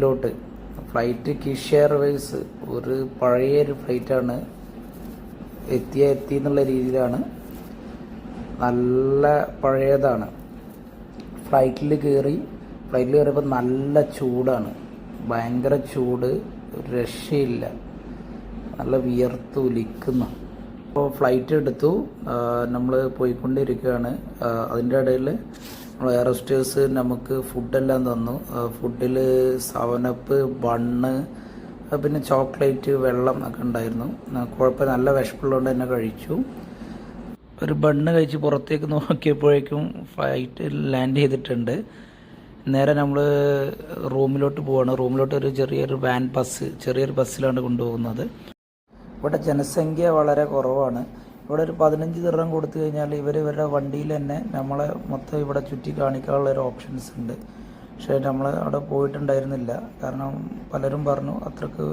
ിലോട്ട്. Flight Kish Airways ഒരു പഴയ ഒരു ഫ്ലൈറ്റാണ്. എത്തിയ എത്തി എന്നുള്ള രീതിയിലാണ്. നല്ല പഴയതാണ്. ഫ്ലൈറ്റിൽ കയറി ഫ്ലൈറ്റിൽ കയറിയപ്പോൾ നല്ല ചൂടാണ്. ഭയങ്കര ചൂട് രക്ഷയില്ല. നല്ല വിയർത്ത് ഒലിക്കുന്നു അപ്പോൾ ഫ്ലൈറ്റ് എടുത്തു. നമ്മൾ പോയിക്കൊണ്ടിരിക്കുകയാണ്. അതിന്റെ ഇടയിൽ എയർ ഹോസ്റ്റേഴ്സ് നമുക്ക് ഫുഡെല്ലാം തന്നു. ഫുഡിൽ സവനപ്പ് ബണ്ണ് പിന്നെ ചോക്ലേറ്റ് വെള്ളം ഒക്കെ ഉണ്ടായിരുന്നു. കുഴപ്പം നല്ല വിശപ്പുള്ളതുകൊണ്ട് തന്നെ കഴിച്ചു. ഒരു ബണ്ണ് കഴിച്ച് പുറത്തേക്ക് നോക്കിയപ്പോഴേക്കും ഫ്ലൈറ്റ് ലാൻഡ് ചെയ്തിട്ടുണ്ട്. നേരെ നമ്മൾ റൂമിലോട്ട് പോവാണ്. റൂമിലോട്ട് ഒരു ചെറിയൊരു വാൻ ബസ് ചെറിയൊരു ബസ്സിലാണ് കൊണ്ടുപോകുന്നത്. ഇവിടെ ജനസംഖ്യ വളരെ കുറവാണ്. ഇവിടെ ഒരു പതിനഞ്ച് ദിർഹം കൊടുത്തു കഴിഞ്ഞാൽ ഇവർ ഇവരുടെ വണ്ടിയിൽ തന്നെ നമ്മളെ മൊത്തം ഇവിടെ ചുറ്റി കാണിക്കാനുള്ള ഒരു ഓപ്ഷൻസ് ഉണ്ട്. പക്ഷേ നമ്മൾ അവിടെ പോയിട്ടുണ്ടായിരുന്നില്ല. കാരണം പലരും പറഞ്ഞു അത്രയ്ക്ക്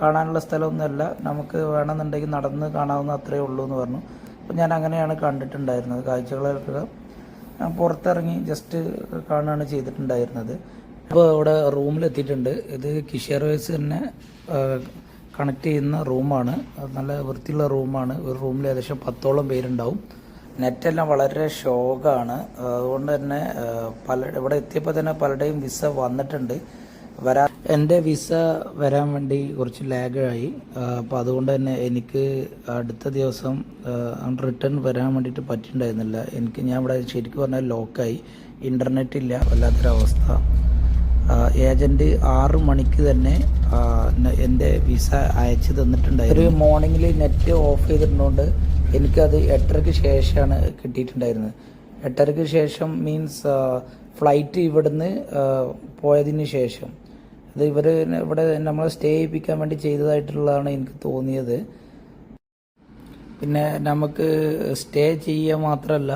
കാണാനുള്ള സ്ഥലമൊന്നുമല്ല. നമുക്ക് വേണമെന്നുണ്ടെങ്കിൽ നടന്ന് കാണാവുന്ന അത്രയേ ഉള്ളൂ എന്ന് പറഞ്ഞു. അപ്പോൾ ഞാൻ അങ്ങനെയാണ് കണ്ടിട്ടുണ്ടായിരുന്നത്. കാഴ്ചകളൊക്കെ പുറത്തിറങ്ങി ജസ്റ്റ് കാണുകയാണ് ചെയ്തിട്ടുണ്ടായിരുന്നത്. അപ്പോൾ ഇവിടെ റൂമിലെത്തിയിട്ടുണ്ട് ഇത് കിഷ് എയർവേസ് തന്നെ കണക്ട് ചെയ്യുന്ന റൂമാണ്. നല്ല വൃത്തിയുള്ള റൂമാണ്. ഒരു റൂമിൽ ഏകദേശം പത്തോളം പേരുണ്ടാവും. നെറ്റെല്ലാം വളരെ ഷോക്കാണ് അതുകൊണ്ട് തന്നെ പല ഇവിടെ എത്തിയപ്പോൾ തന്നെ പലരുടെയും വിസ വന്നിട്ടുണ്ട്. വരാ എന്റെ വിസ വരാൻ വേണ്ടി കുറച്ച് ലാഗായി. അപ്പോൾ അതുകൊണ്ട് തന്നെ എനിക്ക് അടുത്ത ദിവസം റിട്ടേൺ വരാൻ വേണ്ടിയിട്ട് പറ്റിയിട്ടുണ്ടായിരുന്നില്ല. എനിക്ക് ഞാൻ ഇവിടെ ശരിക്കും പറഞ്ഞാൽ ലോക്കായി. ഇന്റർനെറ്റ് ഇല്ല വല്ലാത്തൊരവസ്ഥ. ഏജന്റ് ആറ് മണിക്ക് തന്നെ എന്റെ വിസ അയച്ചു തന്നിട്ടുണ്ടായിരുന്നു. ഒരു മോർണിംഗിൽ നെറ്റ് ഓഫ് ചെയ്തിട്ടുണ്ടോണ്ട് എനിക്കത് എട്ടരയ്ക്ക് ശേഷമാണ് കിട്ടിയിട്ടുണ്ടായിരുന്നത്. എട്ടരയ്ക്ക് ശേഷം മീൻസ് ഫ്ലൈറ്റ് ഇവിടുന്ന് പോയതിന് ശേഷം. അത് ഇവർ ഇവിടെ നമ്മളെ സ്റ്റേ ചെയ്യിപ്പിക്കാൻ വേണ്ടി ചെയ്തതായിട്ടുള്ളതാണ് എനിക്ക് തോന്നിയത്. പിന്നെ നമുക്ക് സ്റ്റേ ചെയ്യുക മാത്രമല്ല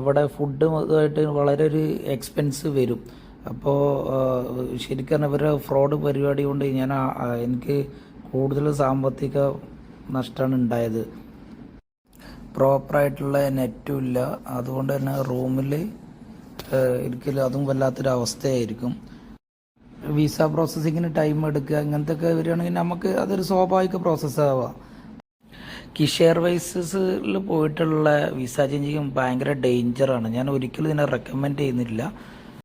ഇവിടെ ഫുഡ് ഇതായിട്ട് വളരെ ഒരു എക്സ്പെൻസ് വരും. അപ്പോൾ ശരിക്കും ഇവരുടെ ഫ്രോഡ് പരിപാടി കൊണ്ട് ഞാൻ എനിക്ക് കൂടുതൽ സാമ്പത്തിക നഷ്ടമാണ് ഉണ്ടായത്. പ്രോപ്പറായിട്ടുള്ള നെറ്റും ഇല്ല. അതുകൊണ്ട് തന്നെ റൂമിൽ ഒരിക്കലും അതും വല്ലാത്തൊരു അവസ്ഥയായിരിക്കും. വിസ പ്രോസസ്സിങ്ങിന് ടൈം എടുക്കുക ഇങ്ങനത്തെ ഒക്കെ വരികയാണെങ്കിൽ നമുക്ക് അതൊരു സ്വാഭാവിക പ്രോസസ്സാവാം കിഷ് എയർവൈസസിൽ പോയിട്ടുള്ള വിസ ചേഞ്ചിങ് ഭയങ്കര ഡേഞ്ചറാണ് ഞാൻ ഒരിക്കലും ഇതിനെ റെക്കമെൻഡ് ചെയ്യുന്നില്ല.